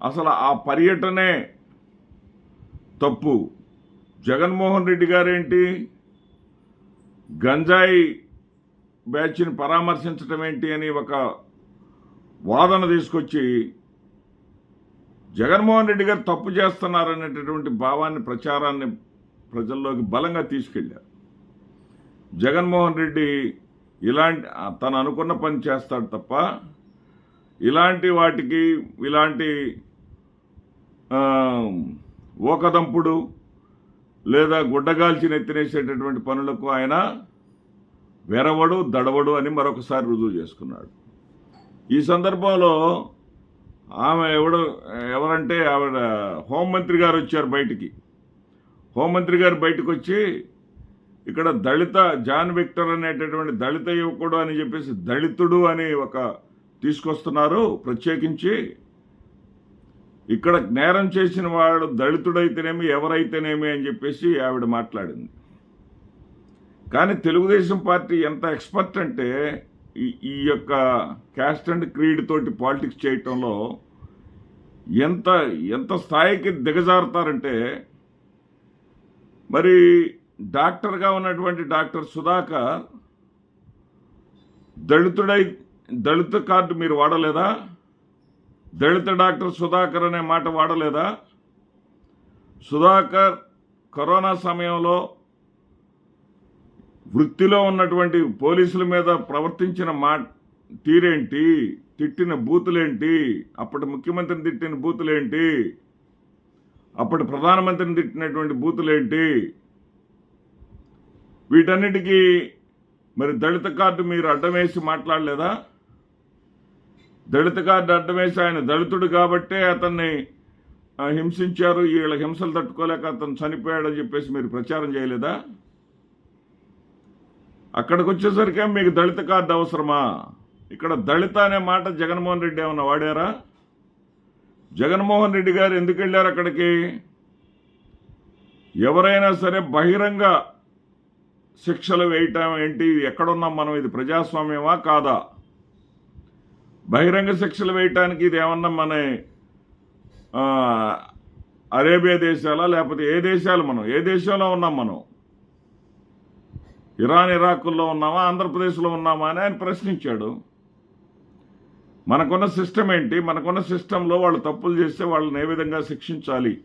అసలు ఆ పర్యటనే తప్పు. జగన్మోహన్ రెడ్డి గారేంటి? గంజాయి బ్యాచ్ని పరామర్శించడం ఏంటి అని ఒక వాదన తీసుకొచ్చి జగన్మోహన్ రెడ్డి గారు తప్పు చేస్తున్నారనేటటువంటి భావాన్ని ప్రచారాన్ని ప్రజల్లోకి బలంగా తీసుకెళ్ళారు. జగన్మోహన్ రెడ్డి ఇలాంటి తను అనుకున్న పని చేస్తాడు తప్ప ఇలాంటి వాటికి ఇలాంటి ఓకదంపుడు లేదా గుడ్డగాల్చి నెత్తినేసేటటువంటి పనులకు ఆయన వెరవడు దడవడు అని మరొకసారి రుజువు చేసుకున్నాడు. ఈ సందర్భంలో ఆమె ఎవడు ఎవరంటే ఆవిడ హోంమంత్రి గారు వచ్చారు బయటికి. హోంమంత్రి గారు బయటకు వచ్చి ఇక్కడ దళిత జాన్ విక్టర్ అనేటటువంటి దళిత యువకుడు అని చెప్పేసి దళితుడు అని ఒక తీసుకొస్తున్నారు ప్రత్యేకించి ఇక్కడ నేరం చేసిన వాడు దళితుడైతేనేమి ఎవరైతేనేమి అని చెప్పేసి ఆవిడ మాట్లాడింది. కానీ తెలుగుదేశం పార్టీ ఎంత ఎక్స్పర్ట్ అంటే ఈ ఈ యొక్క క్యాస్ట్ అండ్ క్రీడ్ తోటి పాలిటిక్స్ చేయటంలో ఎంత ఎంత స్థాయికి దిగజారుతారంటే మరి డాక్టర్గా ఉన్నటువంటి డాక్టర్ సుధాకర్ దళితుడై దళిత కార్డు మీరు వాడలేదా? దళిత డాక్టర్ సుధాకర్ అనే మాట వాడలేదా? సుధాకర్ కరోనా సమయంలో వృత్తిలో ఉన్నటువంటి పోలీసుల మీద ప్రవర్తించిన మా తీరేంటి? తిట్టిన బూతులేంటి? అప్పటి ముఖ్యమంత్రిని తిట్టిన బూతులేంటి? అప్పటి ప్రధానమంత్రిని తిట్టినటువంటి బూతులేంటి? వీటన్నిటికీ మరి దళిత కార్డు మీరు అడ్డం వేసి మాట్లాడలేదా? దళిత కార్డు అడ్డం వేసి ఆయన దళితుడు కాబట్టే అతన్ని ఆ, హింసించారు. వీళ్ళ హింసలు తట్టుకోలేక అతను చనిపోయాడని చెప్పేసి మీరు ప్రచారం చేయలేదా? అక్కడికి వచ్చేసరికి మీకు దళిత కార్డు అవసరమా? ఇక్కడ దళిత అనే మాట జగన్మోహన్ రెడ్డి ఏమన్నా వాడారా? జగన్మోహన్ రెడ్డి గారు ఎందుకు వెళ్ళారు అక్కడికి? ఎవరైనా సరే బహిరంగ శిక్షలు వేయటం ఏంటి? ఎక్కడున్నాం మనం? ఇది ప్రజాస్వామ్యమా కాదా? బహిరంగ శిక్షలు వేయటానికి ఇది ఏమన్నా మన అరేబియా దేశాలా లేకపోతే ఏ దేశాలు మనం? ఏ దేశంలో ఉన్నాం మనం? ఇరాన్ ఇరాకుల్లో ఉన్నామా? ఆంధ్రప్రదేశ్లో ఉన్నామా అని ఆయన ప్రశ్నించాడు. మనకున్న సిస్టమ్ ఏంటి? మనకున్న సిస్టంలో వాళ్ళు తప్పులు చేస్తే వాళ్ళని ఏ విధంగా శిక్షించాలి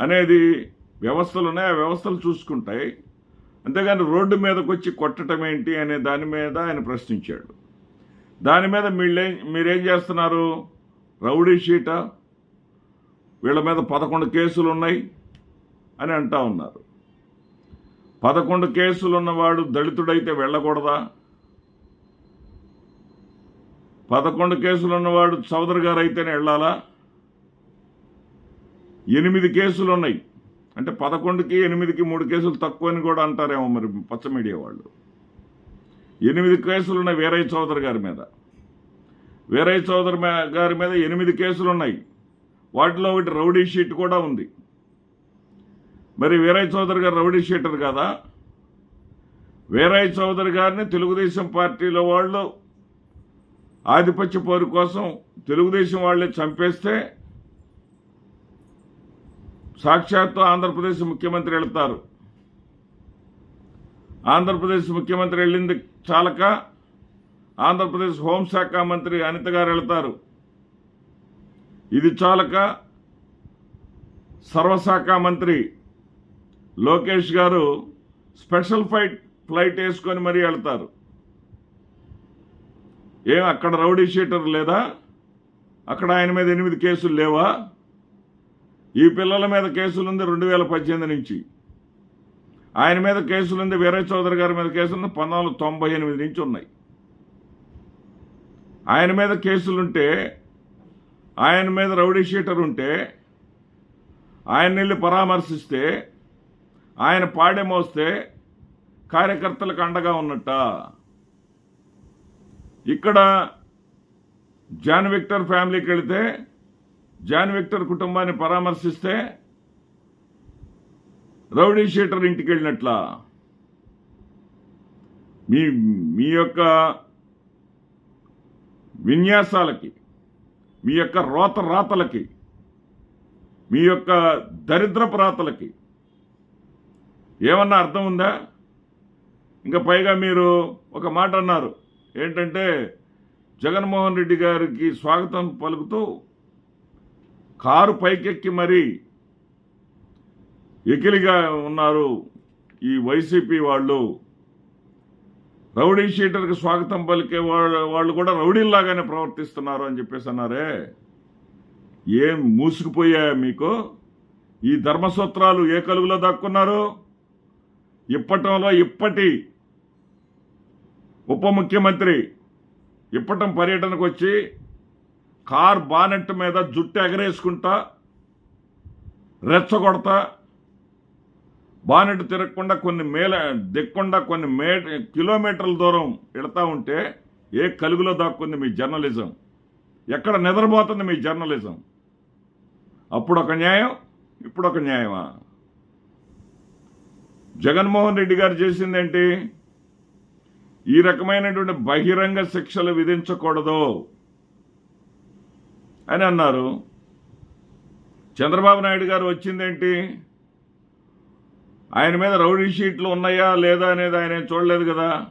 అనేది వ్యవస్థలు ఉన్నాయి. ఆ వ్యవస్థలు చూసుకుంటాయి. అంతేగాని రోడ్డు మీదకి వచ్చి కొట్టడం ఏంటి అనే దాని మీద ఆయన ప్రశ్నించాడు. దాని మీద మీళ్ళే మీరేం చేస్తున్నారు? Rowdy sheet? వీళ్ళ మీద పదకొండు కేసులు ఉన్నాయి అని అంటా ఉన్నారు. పదకొండు కేసులు ఉన్నవాడు దళితుడైతే వెళ్ళకూడదా? పదకొండు కేసులు ఉన్నవాడు చౌదరి గారు అయితేనే వెళ్ళాలా? ఎనిమిది కేసులు ఉన్నాయి అంటే పదకొండుకి ఎనిమిదికి మూడు కేసులు తక్కువ అని కూడా అంటారేమో మరి పచ్చ మీడియా వాళ్ళు. ఎనిమిది కేసులు ఉన్నాయి వీరయ్య చౌదరి గారి మీద. వీరయ్య చౌదరి గారి మీద ఎనిమిది కేసులు ఉన్నాయి వాటిలో ఒకటి రౌడీ షీట్ కూడా ఉంది. మరి వీరయ్య చౌదరి గారు రౌడీ షీటర్ కదా? వీరయ్య చౌదరి గారిని తెలుగుదేశం పార్టీలో వాళ్ళు ఆధిపత్య పోరు కోసం తెలుగుదేశం వాళ్ళే చంపేస్తే సాక్షాత్తు ఆంధ్రప్రదేశ్ ముఖ్యమంత్రి వెళ్తారు. ఆంధ్రప్రదేశ్ ముఖ్యమంత్రి వెళ్ళింది చాలక ఆంధ్రప్రదేశ్ హోంశాఖ మంత్రి అనిత గారు వెళతారు. ఇది చాలక సర్వశాఖ మంత్రి లోకేష్ గారు స్పెషల్ ఫ్లైట్ ఫ్లైట్ వేసుకొని మరీ వెళ్తారు. ఏం అక్కడ రౌడీ షీటర్ లేదా? అక్కడ ఆయన మీద ఎనిమిది కేసులు లేవా? ఈ పిల్లల మీద కేసులుంది రెండు వేల పద్దెనిమిది నుంచి. ఆయన మీద కేసులుంది వీరయ్య చౌదరి గారి మీద కేసులు పంతొమ్మిది తొంభై ఎనిమిది నుంచి ఉన్నాయి. ఆయన మీద కేసులుంటే ఆయన మీద రౌడీ షీటర్ ఉంటే ఆయన వెళ్ళి పరామర్శిస్తే ఆయన పాడే మోస్తే కార్యకర్తలకు అండగా ఉన్నట్ట. ఇక్కడ జాన్ విక్టర్ ఫ్యామిలీకి వెళితే జాన్ విక్టర్ కుటుంబాన్ని పరామర్శిస్తే రౌడీ షీటర్ ఇంటికి వెళ్ళినట్లా మీ మీ యొక్క విన్యాసాలకి మీ యొక్క రోత రాతలకి మీ యొక్క దరిద్రపు రాతలకి ఏమన్నా అర్థం ఉందా? ఇంకా పైగా మీరు ఒక మాట అన్నారు. ఏంటంటే జగన్మోహన్ రెడ్డి గారికి స్వాగతం పలుకుతూ కారు పైకెక్కి మరీ ఎకిలిగా ఉన్నారు ఈ వైసీపీ వాళ్ళు. రౌడీ షీటర్కి స్వాగతం పలికే వాళ్ళు వాళ్ళు కూడా రౌడీల్లాగానే ప్రవర్తిస్తున్నారు అని చెప్పేసి అన్నారే. ఏం మూసుకుపోయా మీకు? ఈ ధర్మసూత్రాలు ఏ కలుగులో దాక్కున్నారు? ఇప్పటంలో ఇప్పటి ఉప ముఖ్యమంత్రి ఇప్పటం పర్యటనకు వచ్చి కార్ బానెట్ మీద జుట్టు ఎగరేసుకుంటా రెచ్చగొడతా బానెట్ తిరగకుండా కొన్ని మేల దిక్కుండా కొన్ని మే కిలోమీటర్ల దూరం వెళతా ఉంటే ఏ కలుగులో దాక్కుంది మీ జర్నలిజం? ఎక్కడ నిద్రపోతుంది మీ జర్నలిజం? అప్పుడు ఒక న్యాయం ఇప్పుడు ఒక న్యాయమా? జగన్మోహన్ రెడ్డి గారు చేసిందేంటి? ఈ రకమైనటువంటి బహిరంగ శిక్షలు విధించకూడదు అని అన్నారు. చంద్రబాబు నాయుడు గారు వచ్చిందేంటి? ఆయన మీద రౌడీ షీట్లు ఉన్నాయా లేదా అనేది ఆయన చూడలేదు కదా?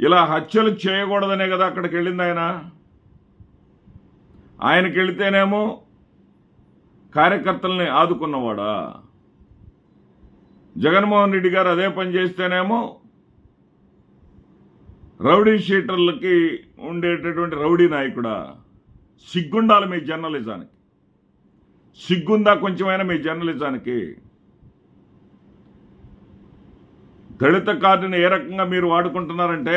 ఇలా హత్యలు చేయకూడదనే కదా అక్కడికి వెళ్ళింది ఆయన. ఆయనకి వెళితేనేమో కార్యకర్తల్ని ఆదుకున్నవాడా? జగన్మోహన్ రెడ్డి గారు అదే పని చేస్తేనేమో రౌడీ షీటర్లకి ఉండేటటువంటి రౌడీ నాయకుడా? సిగ్గుండాలి మీ జర్నలిజానికి. సిగ్గుందా కొంచెమైనా మీ జర్నలిజానికి? దళిత కార్డుని ఏ రకంగా మీరు వాడుకుంటున్నారంటే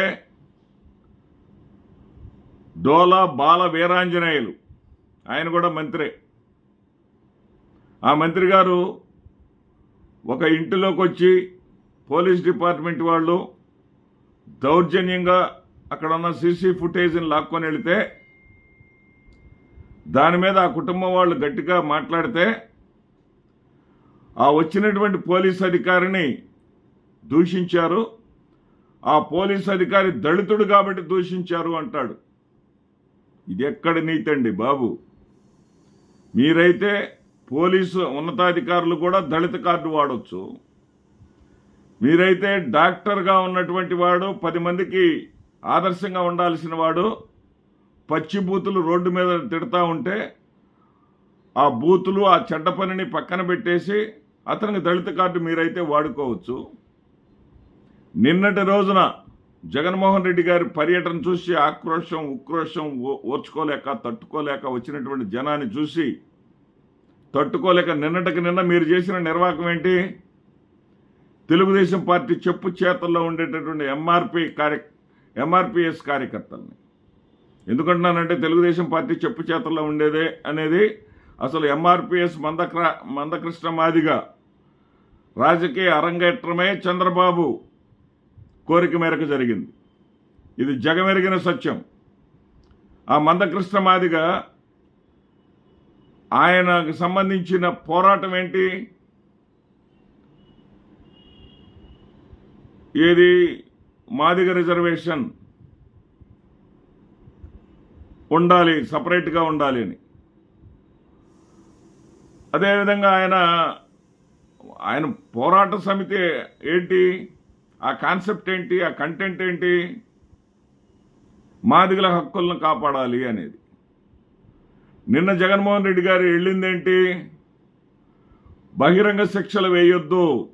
డోలా బాల వీరాంజనేయులు ఆయన కూడా మంత్రే. ఆ మంత్రి గారు ఒక ఇంటిలోకి వచ్చి పోలీస్ డిపార్ట్మెంట్ వాళ్ళు దౌర్జన్యంగా అక్కడ ఉన్న సీసీ ఫుటేజ్ని లాక్కొని వెళితే దాని మీద ఆ కుటుంబం వాళ్ళు గట్టిగా మాట్లాడితే ఆ వచ్చినటువంటి పోలీస్ అధికారిని దూషించారు. ఆ పోలీస్ అధికారి దళితుడు కాబట్టి దూషించారు అంటాడు. ఇది ఎక్కడ నీతండి బాబు? మీరైతే పోలీసు ఉన్నతాధికారులు కూడా దళిత కార్డు వాడచ్చు. మీరైతే డాక్టర్గా ఉన్నటువంటి వాడు పది మందికి ఆదర్శంగా ఉండాల్సిన వాడు పచ్చి బూతులు రోడ్డు మీద తిడతా ఉంటే ఆ బూతులు ఆ చెడ్డ పనిని పక్కన పెట్టేసి అతనికి దళిత కార్డు మీరైతే వాడుకోవచ్చు. నిన్నటి రోజున జగన్మోహన్ రెడ్డి గారి పర్యటన చూసి ఆక్రోషం ఉక్రోషం ఓ- ఓర్చుకోలేక తట్టుకోలేక వచ్చినటువంటి జనాన్ని చూసి తట్టుకోలేక నిన్నటికి నిన్న మీరు చేసిన నిర్వాహకం ఏంటి? తెలుగుదేశం పార్టీ చెప్పు చేతల్లో ఉండేటటువంటి ఎంఆర్పి కార్య ఎంఆర్పిఎస్ కార్యకర్తల్ని. ఎందుకంటున్నానంటే తెలుగుదేశం పార్టీ చెప్పు చేతల్లో ఉండేదే అనేది అసలు ఎంఆర్పిఎస్ మందక్ర మందకృష్ణ మాదిగా రాజకీయ అరంగేట్రమే చంద్రబాబు కోరిక మేరకు జరిగింది. ఇది జగమెరిగిన సత్యం. ఆ మందకృష్ణ మాదిగా ఆయనకు సంబంధించిన పోరాటం ఏంటి? ఏది? మాదిగ రిజర్వేషన్. ఉండాలి సపరేట్గా ఉండాలి అని. అదేవిధంగా ఆయన ఆయన పోరాట సమితి ఏంటి? ఆ కాన్సెప్ట్ ఏంటి? ఆ కంటెంట్ ఏంటి? మాదిగల హక్కులను కాపాడాలి అనేది. నిన్న జగన్మోహన్ రెడ్డి గారు వెళ్ళిందేంటి? బహిరంగ శిక్షలు వేయొద్దు.